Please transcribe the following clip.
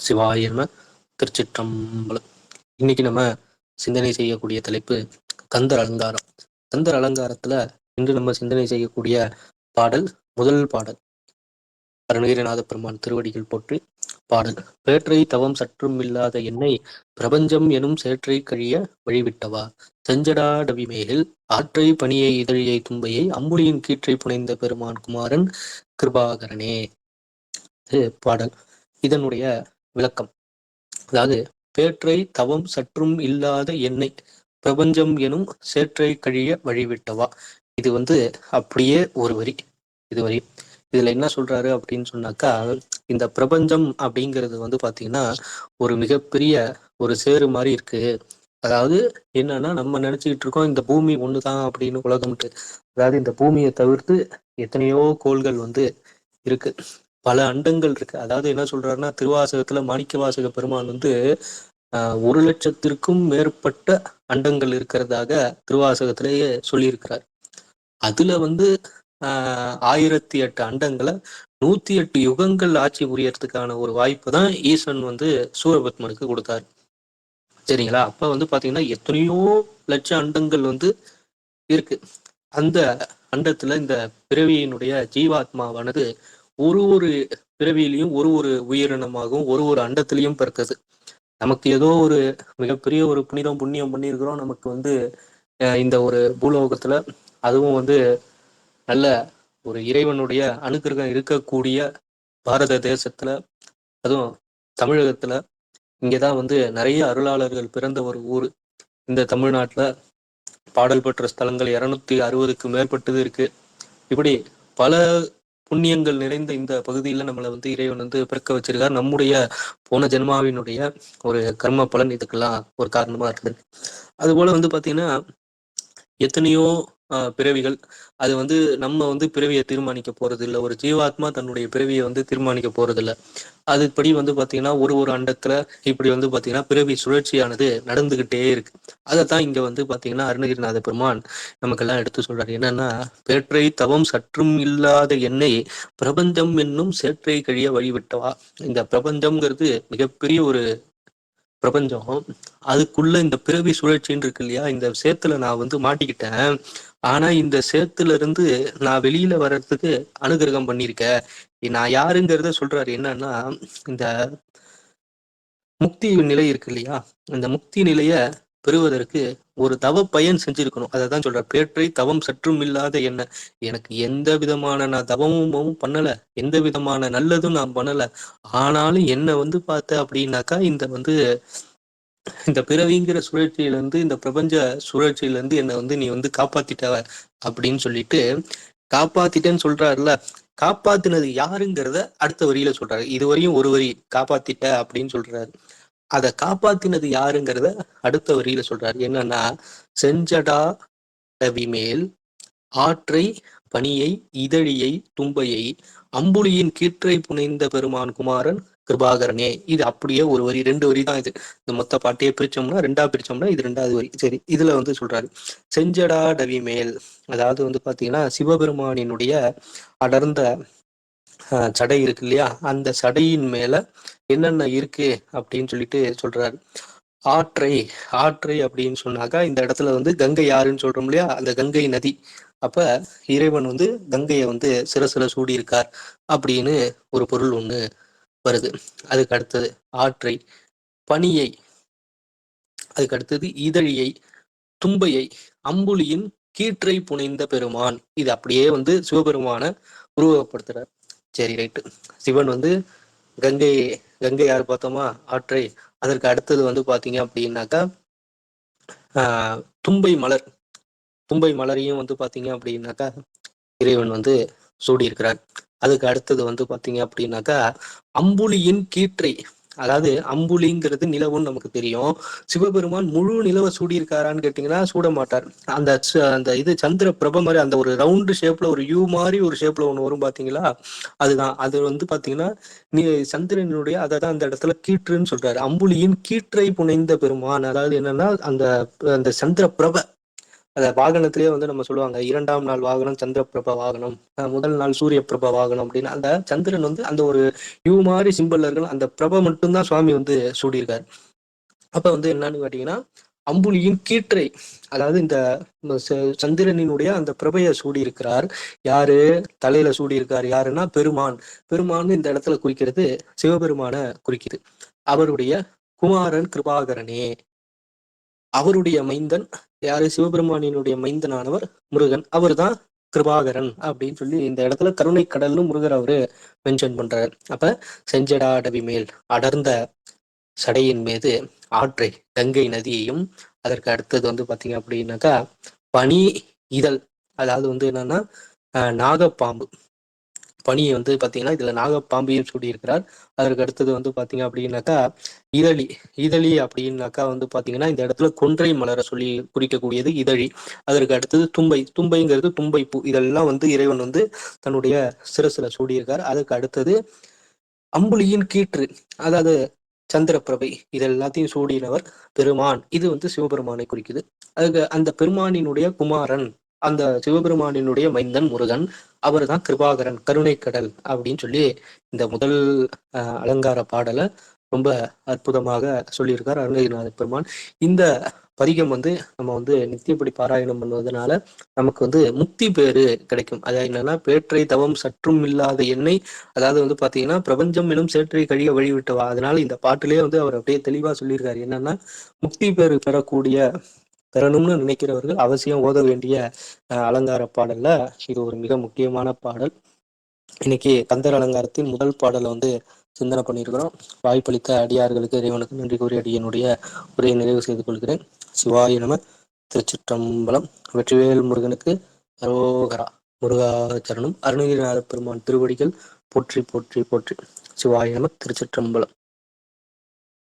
சிவாய நம திருச்சிற்றம்பலம். இன்னைக்கு நம்ம சிந்தனை செய்யக்கூடிய தலைப்பு கந்தர் அலங்காரம். கந்தர் அலங்காரத்துல இன்று நம்ம சிந்தனை செய்யக்கூடிய பாடல் முதல் பாடல். அருணகிரிநாத பெருமான் திருவடிகள் போற்றி பாடல். பேற்றை தவம் சற்றும் இல்லாத என்னை பிரபஞ்சம் எனும் சேற்றை கழிய வழிவிட்டவா? செஞ்சடாடவி மேலில் ஆற்றை பணியை இதழியை தும்பையை அம்புலியின் கீற்றை புனைந்த பெருமான் குமாரன் கிருபாகரனே. பாடல். இதனுடைய விளக்கம். அதாவது பேற்றை தவம் சற்றும் இல்லாத எண்ணெய் பிரபஞ்சம் எனும் சேற்றை கழிய வழிவிட்டவா? இது வந்து அப்படியே ஒரு வரி. இது வரி. இதுல என்ன சொல்றாரு அப்படின்னு சொன்னாக்கா இந்த பிரபஞ்சம் அப்படிங்கிறது வந்து பாத்தீங்கன்னா ஒரு மிகப்பெரிய ஒரு சேரு மாதிரி இருக்கு. அதாவது என்னன்னா நம்ம நினைச்சுக்கிட்டு இருக்கோம் இந்த பூமி ஒண்ணுதான் அப்படின்னு உலகம்ட்டு அதாவது இந்த பூமியை தவிர்த்து எத்தனையோ கோள்கள் வந்து இருக்கு. பல அண்டங்கள் இருக்கு. அதாவது என்ன சொல்றாருன்னா திருவாசகத்துல மாணிக்க வாசக பெருமான் வந்து ஆஹ் ஒரு லட்சத்திற்கும் மேற்பட்ட அண்டங்கள் இருக்கிறதாக திருவாசகத்திலேயே சொல்லியிருக்கிறார். அதுல வந்து ஆஹ் ஆயிரத்தி எட்டு அண்டங்களை நூத்தி எட்டு யுகங்கள் ஆட்சி புரியறதுக்கான ஒரு வாய்ப்பு தான் ஈசன் வந்து சூரபத்மனுக்கு கொடுத்தாரு. சரிங்களா? அப்ப வந்து பாத்தீங்கன்னா எத்தனையோ லட்சம் அண்டங்கள் வந்து இருக்கு. அந்த அண்டத்துல இந்த பிறவியினுடைய ஜீவாத்மாவானது ஒரு ஒரு பிறவியிலையும் ஒரு ஒரு உயிரினமாகவும் ஒரு ஒரு அண்டத்திலையும் பிறக்குது. நமக்கு ஏதோ ஒரு மிகப்பெரிய ஒரு புனிதம் புண்ணியம் பண்ணியிருக்கிறோம். நமக்கு வந்து இந்த ஒரு பூலோகத்துல அதுவும் வந்து நல்ல ஒரு இறைவனுடைய அனுகிரகம் இருக்கக்கூடிய பாரத தேசத்துல அதுவும் தமிழகத்துல இங்கதான் வந்து நிறைய அருளாளர்கள் பிறந்த ஒரு ஊர். இந்த தமிழ்நாட்டுல பாடல் பெற்ற ஸ்தலங்கள் இருநூத்தி அறுபதுக்கு மேற்பட்டது இருக்கு. இப்படி பல புண்ணியங்கள் நிறைந்த இந்த பகுதியில நம்மளை வந்து இறைவன் வந்து பிறக்க வச்சிருக்கார். நம்முடைய போன ஜென்மாவினுடைய ஒரு கர்ம பலன் இதுக்கெல்லாம் ஒரு காரணமா இருக்குது. அது போல வந்து பாத்தீங்கன்னா எத்தனையோ பிறவிகள். அது வந்து நம்ம வந்து பிறவியை தீர்மானிக்க போறது இல்லை ஒரு ஜீவாத்மா தன்னுடைய பிறவியை வந்து தீர்மானிக்க போறது இல்லை அதுபடி வந்து பாத்தீங்கன்னா ஒரு ஒரு அண்டத்துல இப்படி வந்து பாத்தீங்கன்னா பிறவி சுழற்சியானது நடந்துகிட்டே இருக்கு. அதைத்தான் இங்க வந்து பாத்தீங்கன்னா அருணகிரிநாத பெருமான் நமக்கெல்லாம் எடுத்து சொல்றாரு. என்னன்னா பேற்றை தவம் சற்றும் இல்லாத எண்ணெய் பிரபஞ்சம் என்னும் சேற்றை கழிய வழிவிட்டவா? இந்த பிரபஞ்சம்ங்கிறது மிகப்பெரிய ஒரு பிரபஞ்சம். அதுக்குள்ள இந்த பிறவி சுழற்சின்னு இருக்கு இல்லையா? இந்த சேத்துல நான் வந்து மாட்டிக்கிட்டேன். ஆனா இந்த சேத்துல இருந்து நான் வெளியில வர்றதுக்கு அனுகிரகம் பண்ணியிருக்கேன். நான் யாருங்கிறத சொல்றாரு என்னன்னா இந்த முக்தி நிலை இருக்கு இல்லையா? இந்த முக்தி நிலைய பெறுவதற்கு ஒரு தவ பயன் செஞ்சிருக்கணும். அதை தான் சொல்ற பேற்றை தவம் சற்றும் இல்லாத என்ன? எனக்கு எந்த விதமான நான் தவமும் பண்ணல. எந்த விதமான நல்லதும் நான் பண்ணல. ஆனாலும் என்ன வந்து பார்த்த அப்படின்னாக்கா இந்த வந்து இந்த பிறவிங்கிற சுழற்சியில இருந்து இந்த பிரபஞ்ச சுழற்சியில இருந்து என்னை வந்து நீ வந்து காப்பாத்திட்ட அப்படின்னு சொல்லிட்டு காப்பாத்திட்டேன்னு சொல்றாருல காப்பாத்தினது யாருங்கிறத அடுத்த வரியில சொல்றாரு. இதுவரையும் ஒரு வரி காப்பாத்திட்ட அப்படின்னு சொல்றாரு. அதை காப்பாத்தினது யாருங்கிறத அடுத்த வரியில சொல்றாரு. என்னன்னா செஞ்சடா ரவி மேல் ஆற்றை பணியை இதழியை தும்பையை அம்புலியின் கீற்றை புனைந்த பெருமான் குமாரன் கிருபாகரனே. இது அப்படியே ஒரு வரி ரெண்டு வரி தான் இது. இந்த மொத்த பாட்டையே பிரிச்சோம்னா ரெண்டா பிரிச்சோம்னா இது ரெண்டாவது வரி. சரி இதுல வந்து சொல்றாரு. செஞ்சடா டவி மேல் அதாவது வந்து பாத்தீங்கன்னா சிவபெருமானினுடைய அடர்ந்த சடை இருக்கு இல்லையா? அந்த சடையின் மேல என்னென்ன இருக்கு அப்படின்னு சொல்லிட்டு சொல்றாரு. ஆற்றை ஆற்றை அப்படின்னு சொன்னாக்கா இந்த இடத்துல வந்து கங்கை யாருன்னு சொல்றோம் இல்லையா? அந்த கங்கை நதி. அப்ப இறைவன் வந்து கங்கையை வந்து சில சூடி இருக்கார் அப்படின்னு ஒரு பொருள் ஒண்ணு வருது. அதுக்கு அடுத்தது ஆற்றை. பனியை. அதுக்கு அடுத்தது இதழியை. தும்பையை. அம்புலியின் கீற்றை புனைந்த பெருமான். இது அப்படியே வந்து சிவபெருமான உருவகப்படுத்துறார். சரி ரைட்டு சிவன் வந்து கங்கை கங்கை யார் பார்த்தோமா? ஆற்றை. அதற்கு அடுத்தது வந்து பார்த்தீங்க அப்படின்னாக்கா தும்பை மலர். தும்பை மலரையும் வந்து பார்த்தீங்க அப்படின்னாக்கா இறைவன் வந்து சூடி இருக்கிறார் அதுக்கு அடுத்தது வந்து பார்த்தீங்க அப்படின்னாக்கா அம்புலியின் கீற்றை. அதாவது அம்புலிங்கிறது நிலவுன்னு நமக்கு தெரியும். சிவபெருமான் முழு நிலவை சூடியிருக்காரான்னு கேட்டீங்கன்னா சூட மாட்டார் அந்த அந்த இது சந்திர பிரப மாதிரி அந்த ஒரு ரவுண்டு ஷேப்ல ஒரு யூ மாதிரி ஒரு ஷேப்ல ஒன்று வரும் பாத்தீங்களா? அதுதான். அது வந்து பாத்தீங்கன்னா நீ சந்திரனுடைய அதை தான் அந்த இடத்துல கீற்றுன்னு சொல்றாரு. அம்புலியின் கீற்றை புனைந்த பெருமான். அதாவது என்னன்னா அந்த அந்த சந்திர பிரப. அந்த வாகனத்திலேயே வந்து நம்ம சொல்லுவாங்க இரண்டாம் நாள் வாகனம் சந்திர பிரப வாகனம் முதல் நாள் சூரிய பிரப வாகனம். அப்படின்னு. அந்த சந்திரன் வந்து அந்த ஒரு யூ மாதிரி சிம்பிள் இருக்கணும் அந்த பிரபை மட்டும்தான் சுவாமி வந்து சூடியிருக்காரு. அப்ப வந்து என்னன்னு கேட்டீங்கன்னா அம்புலியின் கீற்றை அதாவது இந்த ச- சந்திரனினுடைய அந்த பிரபையை சூடியிருக்கிறார். யாரு? தலையில சூடியிருக்கார். யாருன்னா பெருமான். பெருமான் இந்த இடத்துல குறிக்கிறது சிவபெருமான குறிக்குது. அவருடைய குமாரன் கிருபாகரனே. அவருடைய மைந்தன் யாரு? சிவபெருமானினுடைய மைந்தனானவர் முருகன். அவர்தான் கிருபாகரன் அப்படின்னு சொல்லி இந்த இடத்துல கருணை கடல்னு முருகர் அவரு மென்ஷன் பண்றாரு. அப்ப செஞ்சடா அடவி மேல் அடர்ந்த சடையின் மீது ஆற்றை கங்கை நதியையும் அதற்கு அடுத்தது வந்து பாத்தீங்க அப்படின்னாக்கா பனி இதழ். அதாவது வந்து என்னன்னா நாகப்பாம்பு. பனியை வந்து பார்த்தீங்கன்னா இதில் நாகப்பாம்பையும் சூடியிருக்கிறார் அதற்கு அடுத்தது வந்து பார்த்தீங்க அப்படின்னாக்கா இதழி. இதழி அப்படின்னாக்கா வந்து பார்த்தீங்கன்னா இந்த இடத்துல கொன்றை மலரை சொல்லி குறிக்கக்கூடியது இதழி. அதற்கு அடுத்தது தும்பை. தும்பைங்கிறது தும்பை பூ இதெல்லாம் வந்து இறைவன் வந்து தன்னுடைய சிரசுல சூடியிருக்கார் அதற்கு அடுத்தது அம்புலியின் கீற்று. அதாவது சந்திரபிரபை இது எல்லாத்தையும் சூடினவர் பெருமான். இது வந்து சிவபெருமானை குறிக்குது. அதுக்கு அந்த பெருமானினுடைய குமாரன். அந்த சிவபெருமானினுடைய மைந்தன் முருகன் அவர் தான் கிருபாகரன் கருணைக்கடல் அப்படின்னு சொல்லி இந்த முதல் அலங்கார பாடலை ரொம்ப அற்புதமாக சொல்லியிருக்கார் அருணகிரிநாத பெருமான். இந்த பதிகம் வந்து நம்ம வந்து நித்தியப்படி பாராயணம் பண்ணுவதனால நமக்கு வந்து முக்தி பேரு கிடைக்கும். அதாவது என்னன்னா பேற்றை தவம் சற்றும் இல்லாத எண்ணெய் அதாவது வந்து பாத்தீங்கன்னா பிரபஞ்சம் எனும் சேற்றை கழிய வழிவிட்டவா அதனால இந்த பாட்டிலேயே வந்து அவர் அப்படியே தெளிவா சொல்லியிருக்காரு. என்னன்னா முக்தி பேரு பெறக்கூடிய பெறணும்னு நினைக்கிறவர்கள் அவசியம் ஓத வேண்டிய அலங்கார பாடல்ல இது ஒரு மிக முக்கியமான பாடல். இன்னைக்கு கந்தர் அலங்காரத்தின் முதல் பாடலை வந்து சிந்தனை பண்ணியிருக்கிறோம். வாய்ப்பளித்த அடியார்களுக்கு இறைவனுக்கு நன்றி கூறி அடியனுடைய உரையை நிறைவு செய்து கொள்கிறேன். சிவாய நம திருச்சிற்றம்பலம் வெற்றிவேல் முருகனுக்கு அரோகரா முருகாச்சரணம் அருணகிரிநாத பெருமான் திருவடிகள் போற்றி போற்றி போற்றி. சிவாய நம திருச்சிற்றம்பலம்.